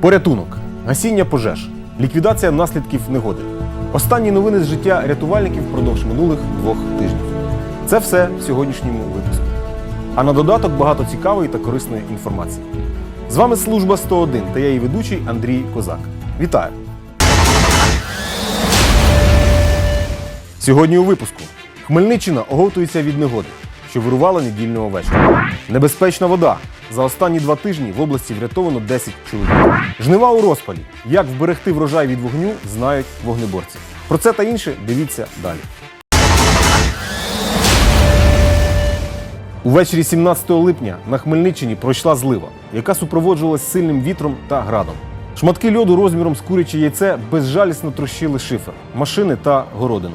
Порятунок, гасіння пожеж, ліквідація наслідків негоди. Останні новини з життя рятувальників впродовж минулих двох тижнів. Це все в сьогоднішньому випуску. А на додаток багато цікавої та корисної інформації. З вами служба 101 та я її ведучий Андрій Козак. Вітаю! Сьогодні у випуску Хмельниччина оговтується від негоди, що вирувала недільного вечора. Небезпечна вода. За останні два тижні в області врятовано 10 чоловік. Жнива у розпалі. Як вберегти врожай від вогню, знають вогнеборці. Про це та інше дивіться далі. Увечері 17 липня на Хмельниччині пройшла злива, яка супроводжувалась сильним вітром та градом. Шматки льоду розміром з куряче яйце безжалісно трощили шифер, машини та городину.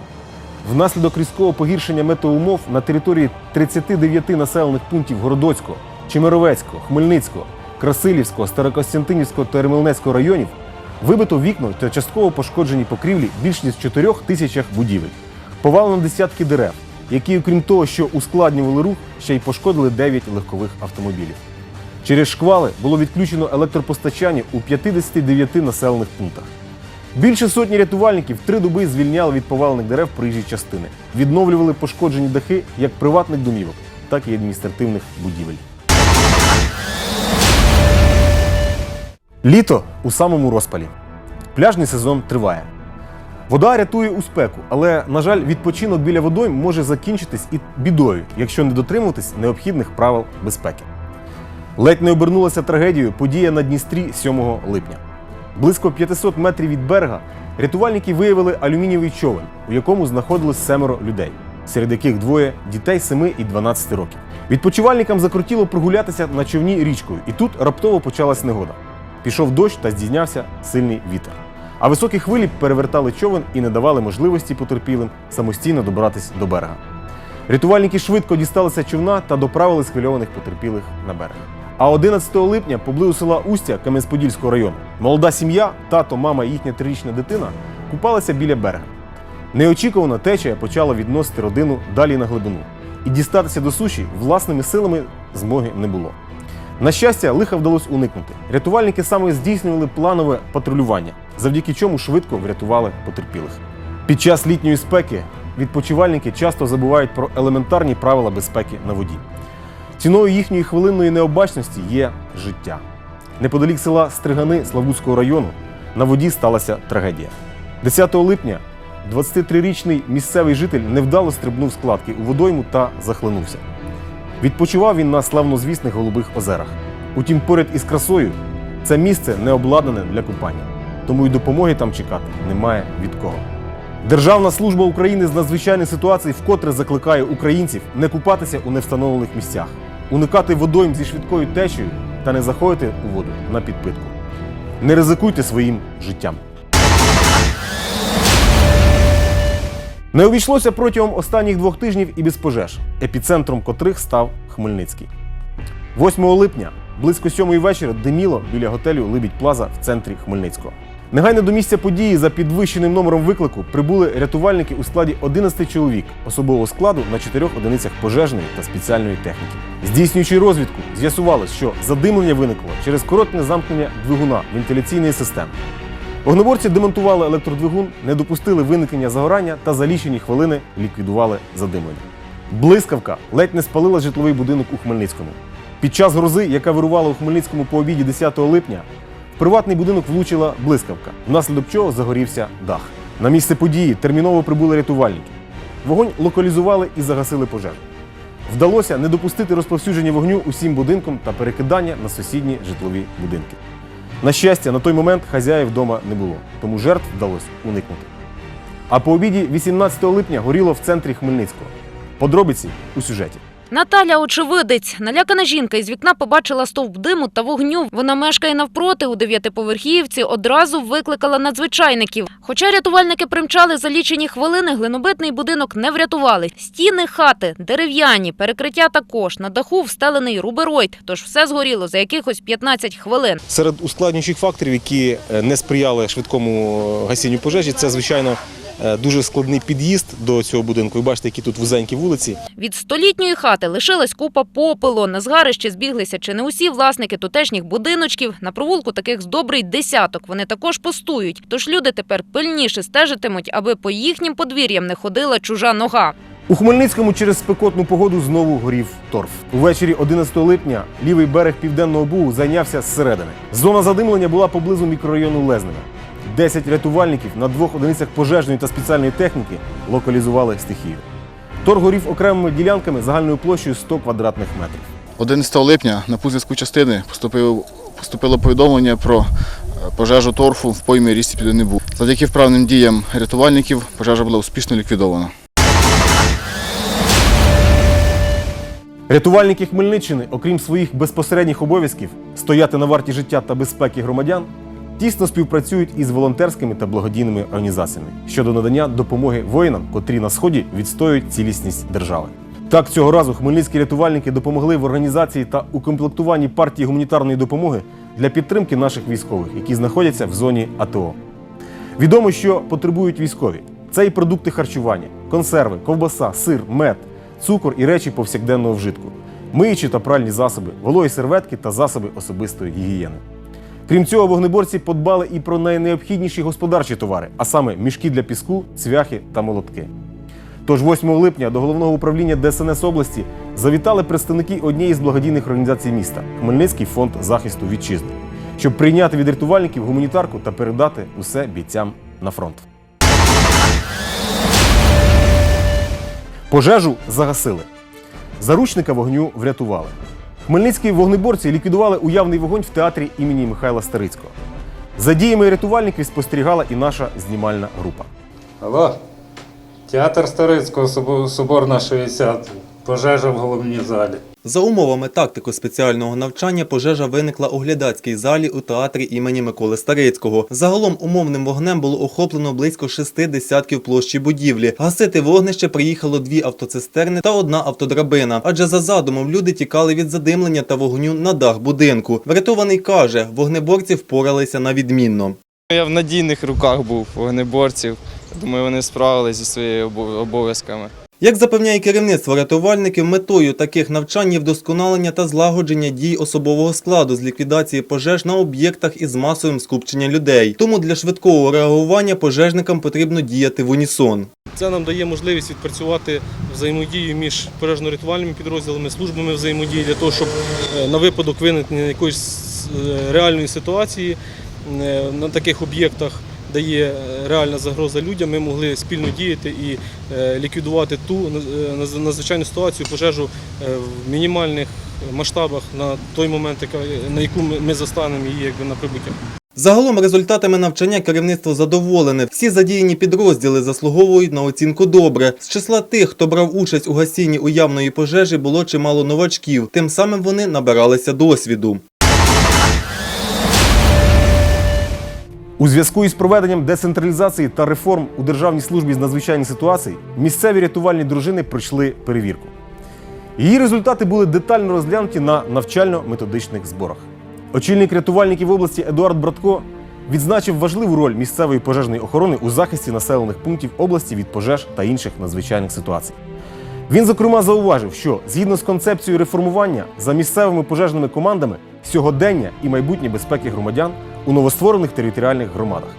Внаслідок різкого погіршення метеоумов на території 39 населених пунктів Городоцького, Чемеровецького, Хмельницького, Красилівського, Старокостянтинівського та Ремелнецького районів вибито вікна та частково пошкоджені покрівлі більш ніж 4 тисячах будівель. Повалено десятки дерев, які, окрім того, що ускладнювали рух, ще й пошкодили 9 легкових автомобілів. Через шквали було відключено електропостачання у 59 населених пунктах. Більше сотні рятувальників три доби звільняли від повалених дерев проїжджі частини, відновлювали пошкоджені дахи як приватних домівок, так і адміністративних будівель. Літо у самому розпалі. Пляжний сезон триває. Вода рятує у спеку, але, на жаль, відпочинок біля водойм може закінчитись і бідою, якщо не дотримуватись необхідних правил безпеки. Ледь не обернулася трагедією подія на Дністрі 7 липня. Близько 500 метрів від берега рятувальники виявили алюмінієвий човен, у якому знаходилось семеро людей, серед яких двоє дітей 7 і 12 років. Відпочивальникам закрутіло прогулятися на човні річкою, і тут раптово почалась негода. Пішов дощ та здійнявся сильний вітер. А високі хвилі перевертали човен і не давали можливості потерпілим самостійно добратися до берега. Рятувальники швидко дісталися човна та доправили схвильованих потерпілих на берег. А 11 липня поблизу села Устя Кам'янець-Подільського району молода сім'я, тато, мама і їхня трирічна дитина купалися біля берега. Неочікувано течія почала відносити родину далі на глибину, і дістатися до суші власними силами змоги не було. На щастя, лиха вдалося уникнути. Рятувальники саме здійснювали планове патрулювання, завдяки чому швидко врятували потерпілих. Під час літньої спеки відпочивальники часто забувають про елементарні правила безпеки на воді. Ціною їхньої хвилинної необачності є життя. Неподалік села Стригани Славутського району на воді сталася трагедія. 10 липня 23-річний місцевий житель невдало стрибнув з кладки у водойму та захлинувся. Відпочивав він на славнозвісних голубих озерах. Утім, поряд із красою це місце не обладнане для купання, тому й допомоги там чекати немає від кого. Державна служба України з надзвичайних ситуацій вкотре закликає українців не купатися у невстановлених місцях, уникати водойм зі швидкою течею та не заходити у воду на підпитку. Не ризикуйте своїм життям. Не обійшлося протягом останніх двох тижнів і без пожеж, епіцентром котрих став Хмельницький. 8 липня близько сьомої вечора диміло біля готелю Либідь Плаза в центрі Хмельницького. Негайно до місця події за підвищеним номером виклику прибули рятувальники у складі 11 чоловік особового складу на чотирьох одиницях пожежної та спеціальної техніки. Здійснюючи розвідку, з'ясувалось, що задимлення виникло через коротке замкнення двигуна вентиляційної системи. Вогнеборці демонтували електродвигун, не допустили виникнення загорання та за лічені хвилини ліквідували задимлення. Блискавка ледь не спалила житловий будинок у Хмельницькому. Під час грози, яка вирувала у Хмельницькому по обіді 10 липня, в приватний будинок влучила блискавка, внаслідок чого загорівся дах. На місце події терміново прибули рятувальники. Вогонь локалізували і загасили пожежу. Вдалося не допустити розповсюдження вогню усім будинкам та перекидання на сусідні житлові будинки. На щастя, на той момент хазяїв вдома не було, тому жертв вдалося уникнути. А по обіді 18 липня горіло в центрі Хмельницького. Подробиці у сюжеті. Наталя очевидець. Налякана жінка із вікна побачила стовп диму та вогню. Вона мешкає навпроти у дев'ятиповерхівці. Одразу викликала надзвичайників. Хоча рятувальники примчали за лічені хвилини, глинобитний будинок не врятували. Стіни хати дерев'яні, перекриття також. На даху встелений рубероїд. Тож все згоріло за якихось 15 хвилин. Серед ускладнюючих факторів, які е, не сприяли швидкому е, гасінню пожежі, це звичайно Е, дуже складний під'їзд до цього будинку. Ви бачите, які тут вузенькі вулиці. Від столітньої хати лишилась купа попелу. На згарище збіглися чи не усі власники тутешніх будиночків. На провулку таких з добрий десяток. Вони також пустують. Тож люди тепер пильніше стежитимуть, аби по їхнім подвір'ям не ходила чужа нога. У Хмельницькому через спекотну погоду знову горів торф. Увечері 11 липня лівий берег південного бугу зайнявся зсередини. Зона задимлення була поблизу мікрорайону Лезнина. 10 рятувальників на двох одиницях пожежної та спеціальної техніки локалізували стихію. Тор горів окремими ділянками загальною площею 100 квадратних метрів. 11 липня на пузв'язку частини поступило повідомлення про е, пожежу торфу в поймі річці Підонебу. Завдяки вправним діям рятувальників пожежа була успішно ліквідована. Рятувальники Хмельниччини, окрім своїх безпосередніх обов'язків, стояти на варті життя та безпеки громадян тісно співпрацюють із волонтерськими та благодійними організаціями щодо надання допомоги воїнам, котрі на сході відстоюють цілісність держави. Так, цього разу хмельницькі рятувальники допомогли в організації та укомплектуванні партії гуманітарної допомоги для підтримки наших військових, які знаходяться в зоні АТО. Відомо, що потребують військові. Це і продукти харчування, консерви, ковбаса, сир, мед, цукор і речі повсякденного вжитку, миючі та пральні засоби, вологі серветки та засоби особистої гігієни. Крім цього, вогнеборці подбали і про найнеобхідніші господарчі товари, а саме мішки для піску, цвяхи та молотки. Тож 8 липня до головного управління ДСНС області завітали представники однієї з благодійних організацій міста Хмельницький фонд захисту вітчизни, щоб прийняти від рятувальників гуманітарку та передати усе бійцям на фронт. Пожежу загасили. Заручника вогню врятували. Хмельницькі вогнеборці ліквідували уявний вогонь в театрі імені Михайла Старицького. За діями рятувальників спостерігала і наша знімальна група. Алло, театр Старицького, собор Соборна 60. Пожежа в головній залі. За умовами тактико спеціального навчання пожежа виникла у глядацькій залі у театрі імені Миколи Старицького. Загалом умовним вогнем було охоплено близько шести десятків площі будівлі. Гасити вогнище приїхало дві автоцистерни та одна автодрабина. Адже за задумом люди тікали від задимлення та вогню на дах будинку. Врятований каже, вогнеборці впоралися на відмінно. Я в надійних руках був вогнеборців. Думаю, вони справилися зі своїми обов- обов'язками. Як запевняє керівництво рятувальників, метою таких навчань є вдосконалення та злагодження дій особового складу з ліквідації пожеж на об'єктах із масовим скупченням людей. Тому для швидкого реагування пожежникам потрібно діяти в унісон. Це нам дає можливість відпрацювати взаємодію між пожежно-рятувальними підрозділами, службами взаємодії для того, щоб е, на випадок виникнення якоїсь е, реальної ситуації е, на таких об'єктах, де є е, реальна загроза людям, ми могли спільно діяти і е, ліквідувати ту е, надзвичайну ситуацію, пожежу в мінімальних масштабах на той момент, на яку ми застанемо її якби на прибуття. Загалом результатами навчання керівництво задоволене. Всі задіяні підрозділи заслуговують на оцінку добре. З числа тих, хто брав участь у гасінні уявної пожежі, було чимало новачків. Тим самим вони набиралися досвіду. У зв'язку із проведенням децентралізації та реформ у Державній службі з надзвичайних ситуацій місцеві рятувальні дружини пройшли перевірку. Її результати були детально розглянуті на навчально-методичних зборах. Очільник рятувальників області Едуард Братко відзначив важливу роль місцевої пожежної охорони у захисті населених пунктів області від пожеж та інших надзвичайних ситуацій. Він, зокрема, зауважив, що згідно з концепцією реформування за місцевими пожежними командами сьогодення і майбутнє безпеки громадян у новостворених територіальних громадах.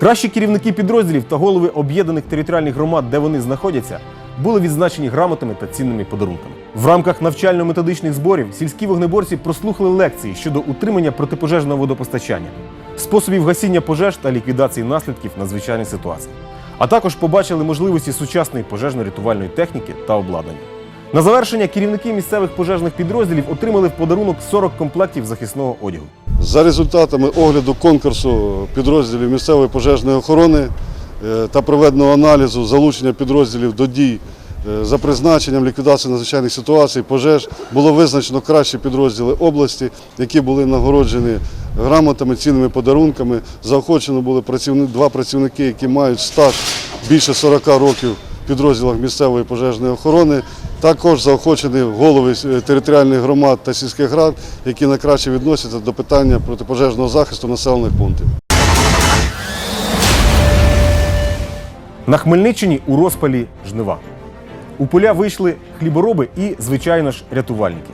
Кращі керівники підрозділів та голови об'єднаних територіальних громад, де вони знаходяться, були відзначені грамотами та цінними подарунками. В рамках навчально-методичних зборів сільські вогнеборці прослухали лекції щодо утримання протипожежного водопостачання, способів гасіння пожеж та ліквідації наслідків надзвичайних ситуацій а також побачили можливості сучасної пожежно-рятувальної техніки та обладнання. На завершення керівники місцевих пожежних підрозділів отримали в подарунок 40 комплектів захисного одягу. За результатами огляду конкурсу підрозділів місцевої пожежної охорони е, та проведеного аналізу залучення підрозділів до дій е, за призначенням ліквідації надзвичайних ситуацій, пожеж було визначено кращі підрозділи області, які були нагороджені грамотами, цінними подарунками. Заохочено були два працівники, які мають стаж більше 40 років в підрозділах місцевої пожежної охорони. Також заохочені голови е, територіальних громад та сільських рад, які найкраще відносяться до питання протипожежного захисту населених пунктів. На Хмельниччині у розпалі жнива. У поля вийшли хлібороби і, звичайно ж, рятувальники.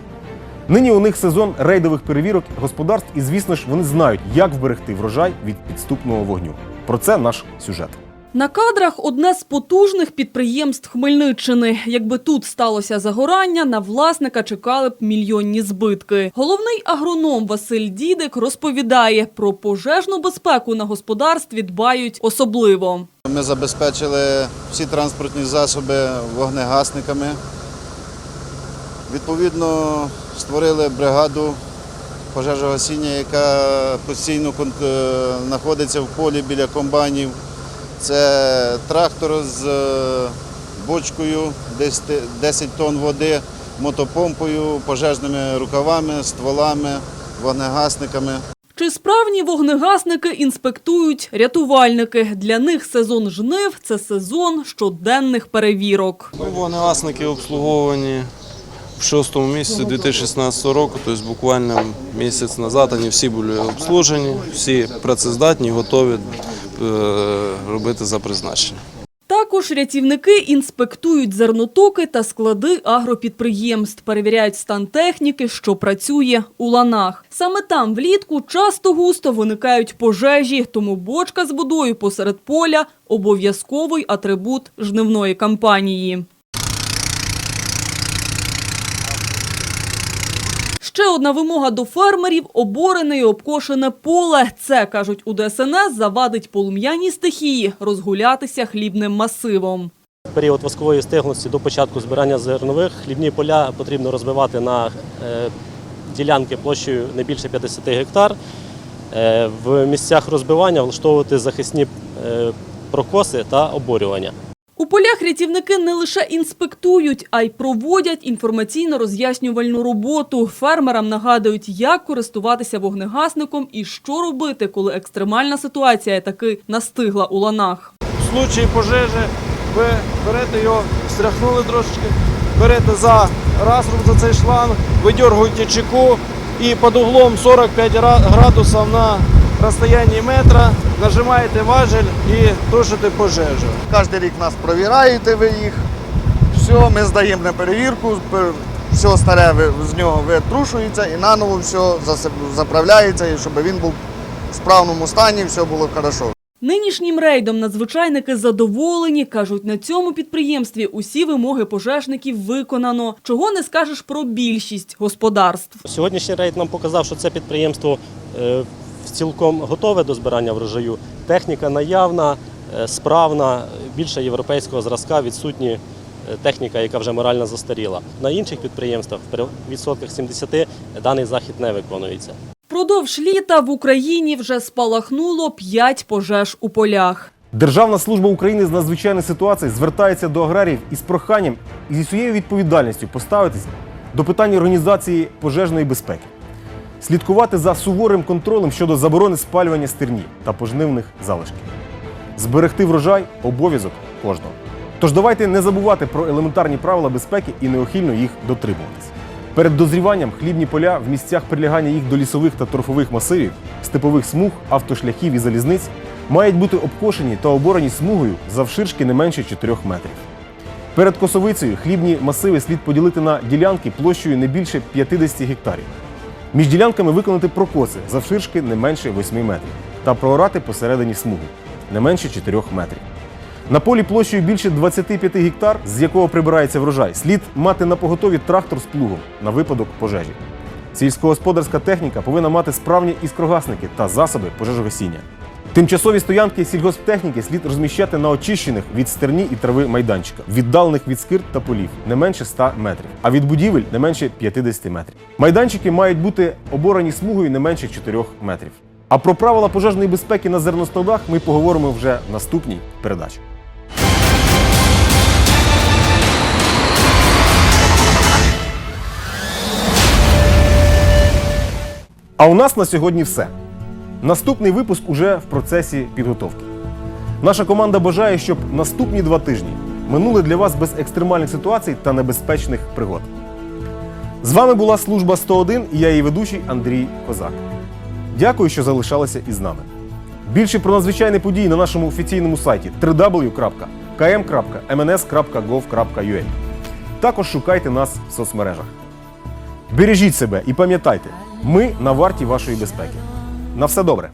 Нині у них сезон рейдових перевірок господарств, і, звісно ж, вони знають, як вберегти врожай від підступного вогню. Про це наш сюжет. На кадрах одне з потужних підприємств Хмельниччини. Якби тут сталося загорання, на власника чекали б мільйонні збитки. Головний агроном Василь Дідик розповідає, про пожежну безпеку на господарстві дбають особливо. Ми забезпечили всі транспортні засоби вогнегасниками. Відповідно, створили бригаду пожежогасіння, яка постійно е, знаходиться в полі біля комбайнів. Це трактор з е, бочкою, десь те- 10 тонн води, мотопомпою, пожежними рукавами, стволами, вогнегасниками. Чи справні вогнегасники інспектують рятувальники? Для них сезон жнив це сезон щоденних перевірок. Ну, вогнегасники обслуговані в шостому місяці 2016 року, тобто буквально місяць назад вони всі були обслужені, всі працездатні, готові робити за призначення. Також рятівники інспектують зернотоки та склади агропідприємств, перевіряють стан техніки, що працює у ланах. Саме там влітку часто густо виникають пожежі, тому бочка з водою посеред поля обов'язковий атрибут жнивної кампанії. Ще одна вимога до фермерів – оборене і обкошене поле. Це, кажуть у ДСНС, завадить полум'яній стихії розгулятися хлібним масивом. Період воскової стиглості до початку збирання зернових хлібні поля потрібно розбивати на е, ділянки площею не більше 50 гектар. Е, в місцях розбивання влаштовувати захисні е, прокоси та оборювання. У полях рятівники не лише інспектують, а й проводять інформаційно-роз'яснювальну роботу. Фермерам нагадують, як користуватися вогнегасником і що робити, коли екстремальна ситуація таки настигла у ланах. В случаї пожежі ви берете його, встряхнули трошечки, берете за раструб за цей шланг, видергуєте чеку і під углом 45 градусів на розстоянні метра нажимаєте важель і тушите пожежу. Кожен рік нас провіраєте ви їх. Все, ми здаємо на перевірку, все старе з нього витрушується і наново все заправляється, і щоб він був в справному стані, все було хорошо. Нинішнім рейдом надзвичайники задоволені. Кажуть, на цьому підприємстві усі вимоги пожежників виконано. Чого не скажеш про більшість господарств. Сьогоднішній рейд нам показав, що це підприємство е, цілком готове до збирання врожаю. Техніка наявна, е, справна, більше європейського зразка, відсутні е, техніка, яка вже морально застаріла. На інших підприємствах в відсотках 70 даний захід не виконується. Впродовж літа в Україні вже спалахнуло п'ять пожеж у полях. Державна служба України з надзвичайних ситуацій звертається до аграріїв із проханням і зі своєю відповідальністю поставитись до питань організації пожежної безпеки, слідкувати за суворим контролем щодо заборони спалювання стерні та пожнивних залишків, зберегти врожай обов'язок кожного. Тож давайте не забувати про елементарні правила безпеки і неохильно їх дотримуватись. Перед дозріванням хлібні поля в місцях прилягання їх до лісових та торфових масивів, степових смуг, автошляхів і залізниць мають бути обкошені та оборені смугою завширшки не менше 4 метрів. Перед косовицею хлібні масиви слід поділити на ділянки площею не більше 50 гектарів. Між ділянками виконати прокоси завширшки не менше 8 метрів та проорати посередині смуги не менше 4 метрів. На полі площею більше 25 гектар, з якого прибирається врожай, слід мати на поготові трактор з плугом на випадок пожежі. Сільськогосподарська техніка повинна мати справні іскрогасники та засоби пожежогасіння. Тимчасові стоянки сільгосптехніки слід розміщати на очищених від стерні і трави майданчиках, віддалених від скирт та полів не менше 100 метрів, а від будівель не менше 50 метрів. Майданчики мають бути оборані смугою не менше 4 метрів. А про правила пожежної безпеки на зерностолдах ми поговоримо вже в наступній передачі. А у нас на сьогодні все. Наступний випуск уже в процесі підготовки. Наша команда бажає, щоб наступні два тижні минули для вас без екстремальних ситуацій та небезпечних пригод. З вами була служба 101 і я її ведучий Андрій Козак. Дякую, що залишалися із нами. Більше про надзвичайні події на нашому офіційному сайті www km.mns.gov.ua. Також шукайте нас в соцмережах. Бережіть себе і пам'ятайте, ми на варті вашої безпеки. На все добре!